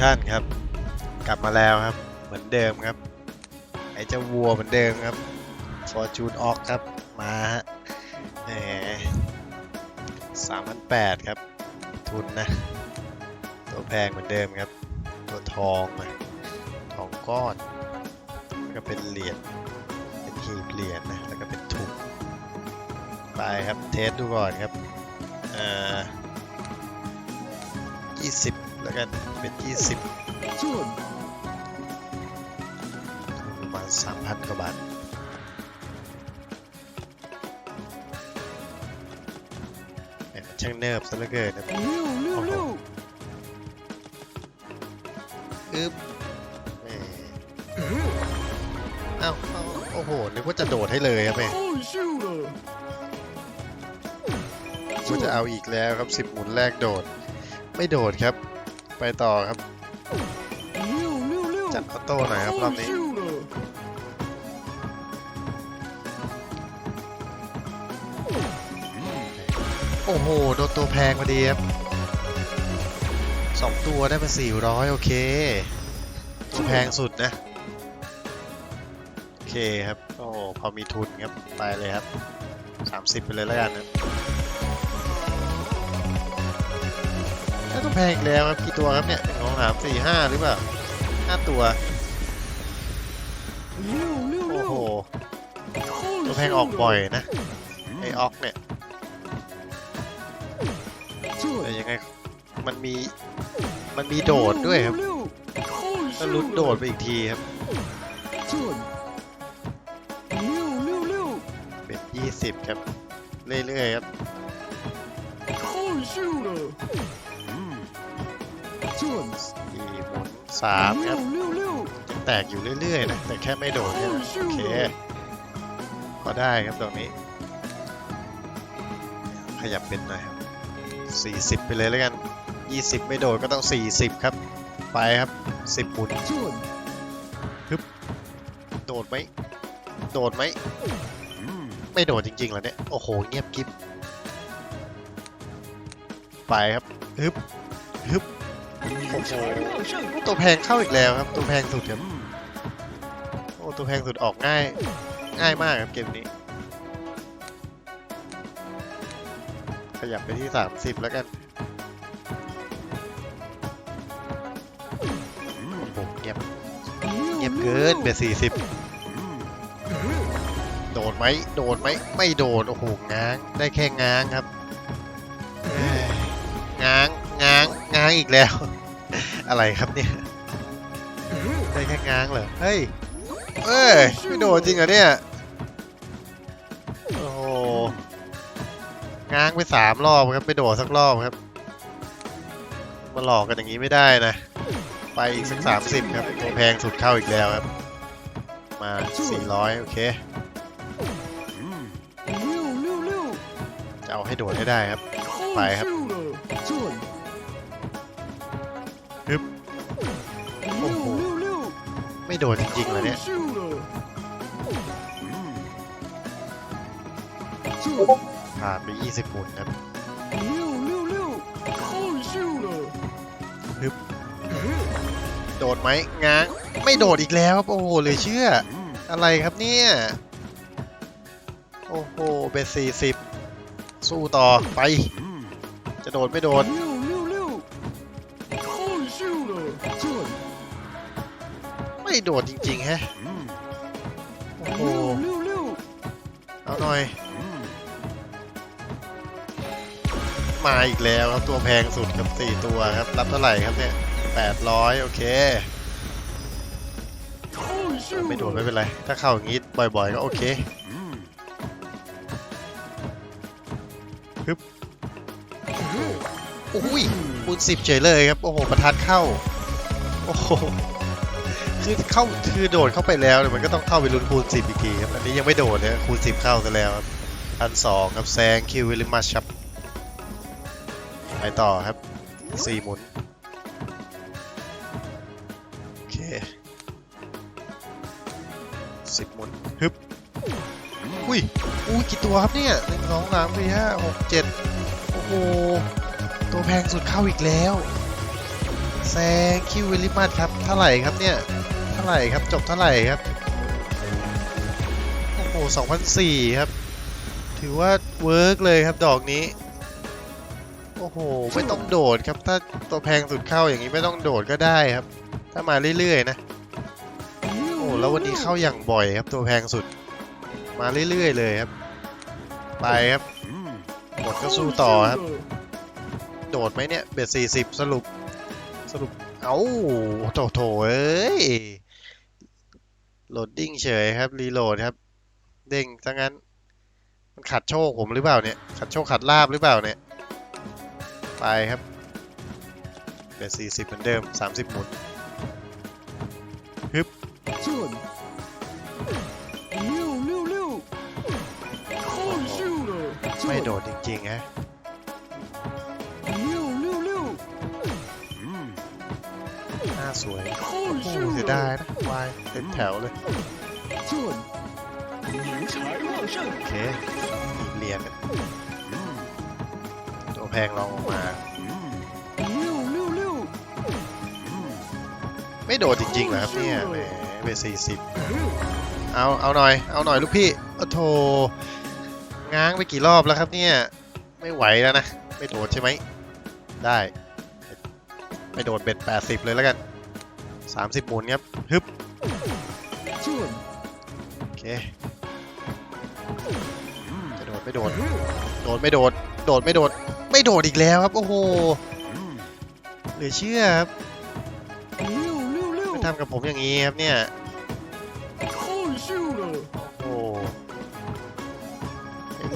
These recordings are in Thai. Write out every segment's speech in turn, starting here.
ท่นครับ กลับมาแล้วครับ เหมือนเดิมครับ ไอ้เจ้าวัวเหมือนเดิมครับ Fortune Ox ครับ มาฮะแหมสามพันแปดครับ ทุนนะ ตัวแพงเหมือนเดิมครับ ตัวทองมาทองก้อนแล้วก็เป็นเหรียญเป็นหีบเหรียญนะ แล้วก็เป็นถุงไปครับ เทสดูก่อนครับ อ่า20 แล้วก็เป็นยี่สิประมาณสามพันกว่าบาทเนี่ช่างเนิบซะเหลือเกินนะโอ้โหอึ๊บแม่อ้อ้าวโอ้โห นึกว่าจะโดดให้เลยครับแม่ว่าจะเอาอีกแล้วครับสิบหมุนแรกโดด ไม่โดดครับ ไปต่อครับ จัดออโต้หน่อยครับรอบนี้โอ้โห โดนตัวแพงมาดีครับสองตัวได้มาสี่ร้อยโอเค ตัวแพงสุดนะ โอเคครับ โอ้พอมีทุนครับ ไปเลยครับสามสิบไปเลยแล้วกันนะ ต้องแพงอีกแล้วครับกี่ตัวครับเนี่ยสองสามสี่ห้าหรือเปล่าห้าตัวโอ้โหต้องแพงออกบ่อยนะไอออกเนี่ยแต่ยังไงมันมีมันมีโดดด้วยครับก็ลุ้นโดดไปอีกทีครับเป็นยี่สิบครับเรื่อยๆครับ สามครับแตกอยู่เรื่อยๆนะแต่แค่ไม่โดดแค่นั้โอเคก็ได้ครับตรงนี้ ขยับเป็นหน่อยครับ 40 ไปเลยแล้วกัน 20 ไม่โดดก็ต้อง 40 ครับ ไปครับ 10หมุนฮึบโดดไหมโดดไหมไม่โดดจริงๆเหรอเนี่ย โอ้โห เงียบกิ๊บไปครับฮึบฮึบ โอ้โหตัวแพงเข้าอีกแล้วครับ ตัวแพงสุดครับโอ้ตัวแพงสุดออกง่าย ง่ายมากครับเกมนี้ ขยับไปที่ 30 แล้วกันโอ้โหเงียบเงียบเกินเบ็ดสี่สิบโดดไหมโดดไหมไม่โดดโอ้โหง้าง ได้แค่ง้างครับง้างง้างง้างอีกแล้ว อะไรครับเนี่ย ได้แค่ง้างเหรอ เฮ้ย เอ้ย ไม่โดจริงเหรอเนี่ย โอ้โห ง้างไปสามรอบครับ ไปโดสักรอบครับ มาหลอกกันอย่างนี้ไม่ได้นะ ไปอีกสักสามสิบครับ ตัวแพงสุดเข้าอีกแล้วครับ มาสี่ร้อยโอเค จะเอาให้โดดให้ได้ครับ ไปครับึบโอ้โหไม่โดนจริงๆเลยเนี่ยผ่านไป 20หมุนครับฮึบโดดไหมง้างไม่โดดอีกแล้วโอ้โหเลยเชื่อ อะไรครับเนี่ย โอ้โหเป็น40 สู้ต่อไป จะโดดไม่โดด ไม่โดดจริงๆแฮะโอ้โหเอาหน่อย มาอีกแล้วครับตัวแพงสุดครับสี่ตัวครับ รับเท่าไหร่ครับเนี่ยแปดร้อยโอเค ไม่โดดไม่เป็นไร ถ้าเข้าอย่างนี้บ่อยๆ ก็โอเคฮึบอุ้ยคูณสิบเฉยเลยครับ โอ้โหประทัดเข้า โอ้โห คือเข้าคือโดดเข้าไปแล้วเนี่ยมันก็ต้องเข้าไปลุ้นคูณสิบอีกทีครับอันนี้ยังไม่โดดเลยคูณสิบเข้าซะแล้วครับพันสองครับแซงคิววิลิมัชครับไปต่อครับสี่หมุนโอเคสิบหมุนฮึบอุ้ยอุ้ยกี่ตัวครับเนี่ยหนึ่งสองสามสี่ห้าหกเจ็ดโอ้โหตัวแพงสุดเข้าอีกแล้วแซงคิววิลิมัสครับเท่าไหร่ครับเนี่ย ท่าไหร่ครับ จบเท่าไหร่ครับ โอ้โห2004ครับ ถือว่าเวิร์กเลยครับดอกนี้ โอ้โห ไม่ต้องโดดครับ ถ้าตัวแพงสุดเข้าอย่างนี้ไม่ต้องโดดก็ได้ครับ ถ้ามาเรื่อยๆนะ โอ้แล้ววันนี้เข้าอย่างบ่อยครับ ตัวแพงสุด มาเรื่อยๆเลยครับ ไปครับหมดก็สู้ต่อครับ โดดไหมเนี่ย เบ็ดสี่สิบสรุปสรุป เอ้าโถโถเอ้ย โหลดดิ้งเฉยครับ รีโหลดครับ เด้งจังงั้น มันขัดโชคผมหรือเปล่าเนี่ย ขัดโชคขัดลาบหรือเปล่าเนี่ย ไปครับเหลือ40 เหมือนเดิม 30 หมุน ฮึบไม่โดดจริงๆฮะ สวยโอ้จะได้นะวายเต็มแถวเลยโอเคเหรียญตัวแพงลองออกมาไม่โดดจริงๆนะครับเนี่ยแหมเบสี่สิบเอาเอาหน่อย เอาหน่อยลูกพี่โอ้โถง้างไปกี่รอบแล้วครับเนี่ยไม่ไหวแล้วนะ ไม่โดดใช่ไหมได้ ไม่โดดเบ็ดแปดสิบเลยแล้วกัน 30หมูนครับฮึบโอเคจะโดดไม่โดด โดดไม่โดด โดดไม่โดด ไม่โดดอีกแล้วครับ โอ้โหเหลือเชื่อครับไปทำกับผมอย่างนี้ครับเนี่ยโอ้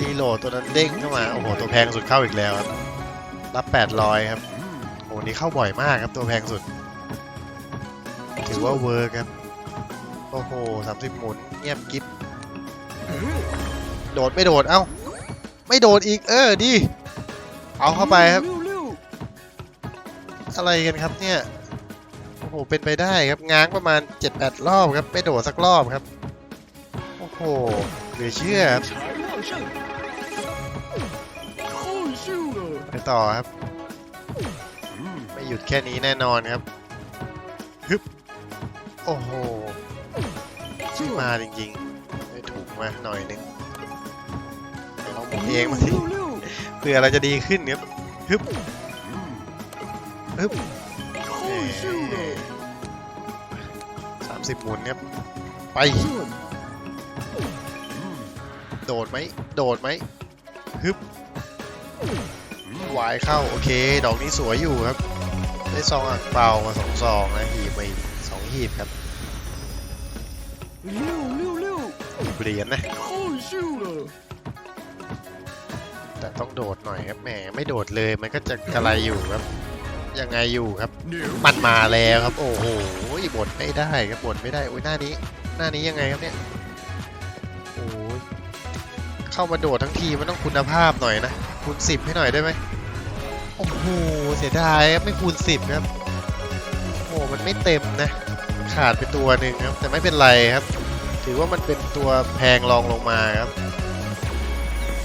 รีโหลดตัวนั้นเด้งเข้ามา โอ้โห ตัวแพงสุดเข้าอีกแล้วครับ รับ 800 ครับโอ้นี่เข้าบ่อยมากครับตัวแพงสุด ถือว่าเวอร์ครับโอ้โหสามสิบหมุนเงียบกิ๊บโดดไม่โดดเอ้า ไม่โดดอีกเออดี เอาเข้าไปครับ อะไรกันครับเนี่ย โอ้โห เป็นไปได้ครับ ง้างประมาณ 7-8 รอบครับไปโดดสักรอบครับ โอ้โห เหลือเชื่อไปต่อครับ ไม่หยุดแค่นี้แน่นอนครับฮึบ โอ้โหที่มาจริงๆได้ถูกมาหน่อยนึงเราบุกเองมาสิเผื่อเราจะดีขึ้นครับฮึบฮึบสามสิบหมุนครับ ไป โดดไหม โดดไหมฮึบวายเข้า โอเค ดอกนี้สวยอยู่ครับ ได้ซองอ่างเปล่ามาสองซองนะหีบมา หีบครับเร็วเร็วเยนนะแต่ต้องโดดหน่อยครับแหมไม่โดดเลยมันก็จะกระไรอยู่ครับ ยังไงอยู่ครับ มันมาแล้วครับ โอ้โหบดไม่ได้ครับบดไม่ได้โอ้ยหน้านี้ หน้านี้ยังไงครับเนี่ยโอ้ยเข้ามาโดดทั้งทีมันต้องคุณภาพหน่อยนะคูณสิบให้หน่อยได้ไหมโอ้โหเสียดายครับไม่คูณสิบครับโอ้มันไม่เต็มนะ ขาดไปตัวหนึ่งครับ แต่ไม่เป็นไรครับ ถือว่ามันเป็นตัวแพงรองลงมาครับ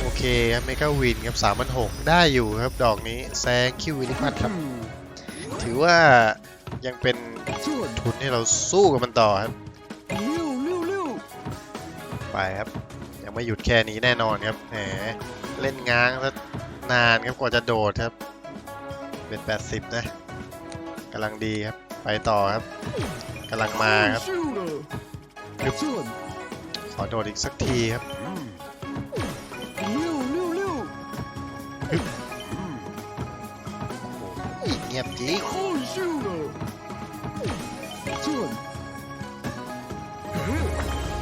โอเคครับเมกาวินครับสามพันหกได้อยู่ครับดอกนี้แซงคิววิลิพัทครับ ถือว่ายังเป็นทุนที่เราสู้กับมันต่อครับไปครับ ยังไม่หยุดแค่นี้แน่นอนครับแหมเล่นง้างซะนานครับกว่าจะโดดครับ เป็น 80 นะกำลังดีครับ ไปต่อครับำลังมาครับขอโดดอีกสักทีครับเงียบจริง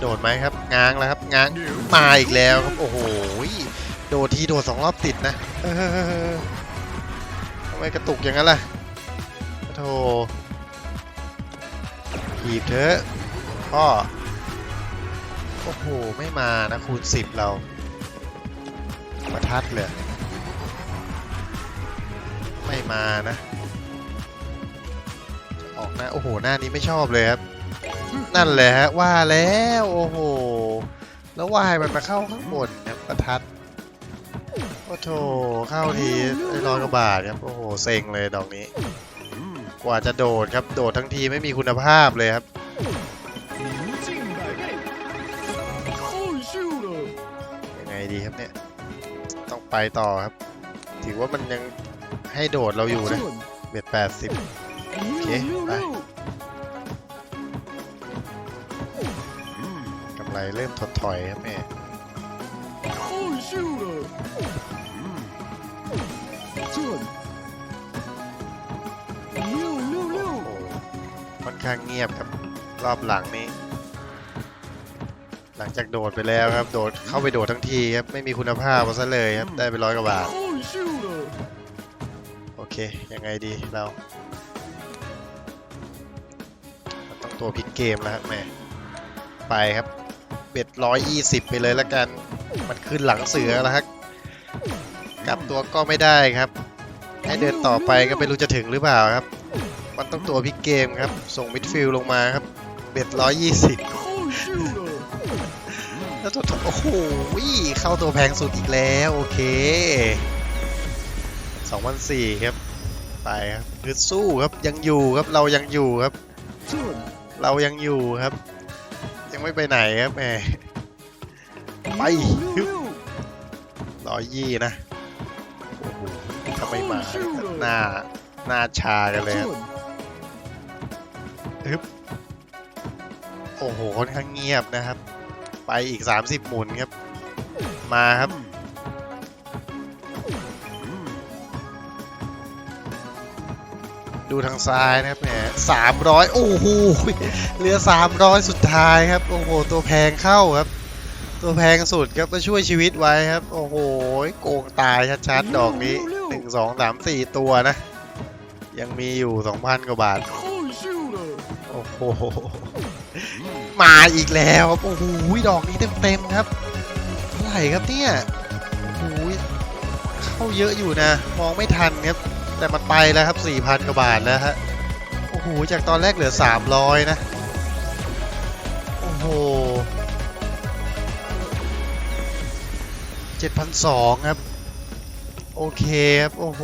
โดดไหมครับง้างแล้วครับง้างมาอีกแล้วครับโอ้โหโดดทีโดดสองรอบติดนะทำไมกระตุกอย่างนั้นล่ะโธ่ หีบเถอะพ่อโอ้โห ไม่มานะคูณสิบเรา ประทัดเลย ไม่มานะจะออกหน้า โอ้โห หน้านี้ไม่ชอบเลยครับ นั่นแหละฮะ ว่าแล้ว โอ้โห แล้ววายมันมาเข้าข้างบนครับประทัดโอ้โถเข้าทีไอ้ร้อยกว่าบาทครับ โอ้โห เซ็งเลยดอกนี้ กว่าจะโดดครับ โดดทั้งทีไม่มีคุณภาพเลยครับ ยังไงดีครับเนี่ย ต้องไปต่อครับ ถือว่ามันยังให้โดดเราอยู่นะเบ็ดแปดสิบโอเคไปกำไรเริ่มถดถอยครับแม่ส่ว ค่อนข้างเงียบครับรอบหลังนี้ หลังจากโดดไปแล้วครับ โดดเข้าไปโดดทั้งทีครับ ไม่มีคุณภาพมาซะเลยครับ ได้ไปร้อยกว่าบาท โอเค ยังไงดีเราต้องตัวพิดเกมแล้วครับแม่ไปครับเบ็ดร้อยยี่สิบไปเลยแล้วกัน มันขึ้นหลังเสือแล้วครับกลับตัวก็ไม่ได้ครับให้เดินต่อไปก็ไม่รู้จะถึงหรือเปล่าครับันต้องตัวพิกเกมครับ ส่งมิดฟิลลงมาครับ เบ็ดร้อยยี่สิบแล้วตัวโอ้โหเข้าตัวแพงสุดอีกแล้ว โอเคสองพันสี่ครับ ไปครับคือสู้ครับยังอยู่ครับเรายังอยู่ครับ เรายังอยู่ครับ ยังไม่ไปไหนครับแม่ไปร้อยยี่นะโอ้โทำไมมาหน้าหน้าชากันเลยครับ ทึบโอ้โหค่อนข้างเงียบนะครับ ไปอีก 30 หมุนครับ มาครับ ดูทางซ้ายนะครับเนี่ยสามร้อยโอ้โหเหลือ 300 สุดท้ายครับ โอ้โห ตัวแพงเข้าครับ ตัวแพงสุดครับก็ช่วยชีวิตไว้ครับ โอ้โห โกงตายชัดๆ ดอกนี้ 1 2 3 4 ตัวนะ ยังมีอยู่ 2,000 กว่าบาท โอ้โหมาอีกแล้วครับโอ้โหดอกนี้เต็มๆครับเท่าไหร่ครับเนี่ยโอ้โหเข้าเยอะอยู่นะ มองไม่ทันครับแต่มันไปแล้วครับ4,000กว่าบาทแล้วฮะโอ้โหจากตอนแรกเหลือ 300 นะ โอ้โห7,200ครับ โอเคครับ โอ้โห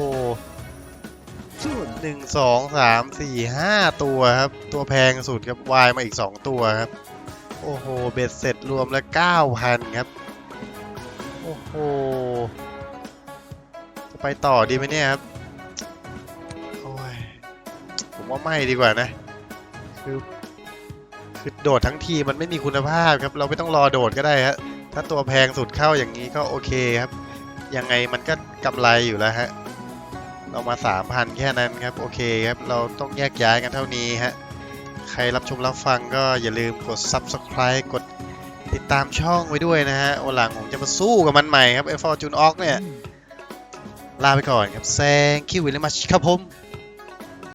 หนึ่งสองสามสี่ห้าตัวครับ ตัวแพงสุดครับวายมาอีกสองตัวครับ โอ้โห เบ็ดเสร็จรวมแล้วเก้าพันครับ โอ้โห จะไปต่อดีไหมเนี่ยครับ โอ้ย ผมว่าไม่ดีกว่านะ คือ คือโดดทั้งทีมันไม่มีคุณภาพครับ เราไม่ต้องรอโดดก็ได้ฮะ ถ้าตัวแพงสุดเข้าอย่างนี้ก็โอเคครับ ยังไงมันก็กำไรอยู่แล้วฮะ เรามา 3,000 แค่นั้นครับ โอเคครับ เราต้องแยกย้ายกันเท่านี้ฮะ ใครรับชมรับฟังก็อย่าลืมกด Subscribe กดติดตามช่องไว้ด้วยนะฮะวันหลังผมจะมาสู้กับมันใหม่ครับไอ้ฟอร์จูนออกเนี่ย ลาไปก่อนครับ thank you very much ครับผม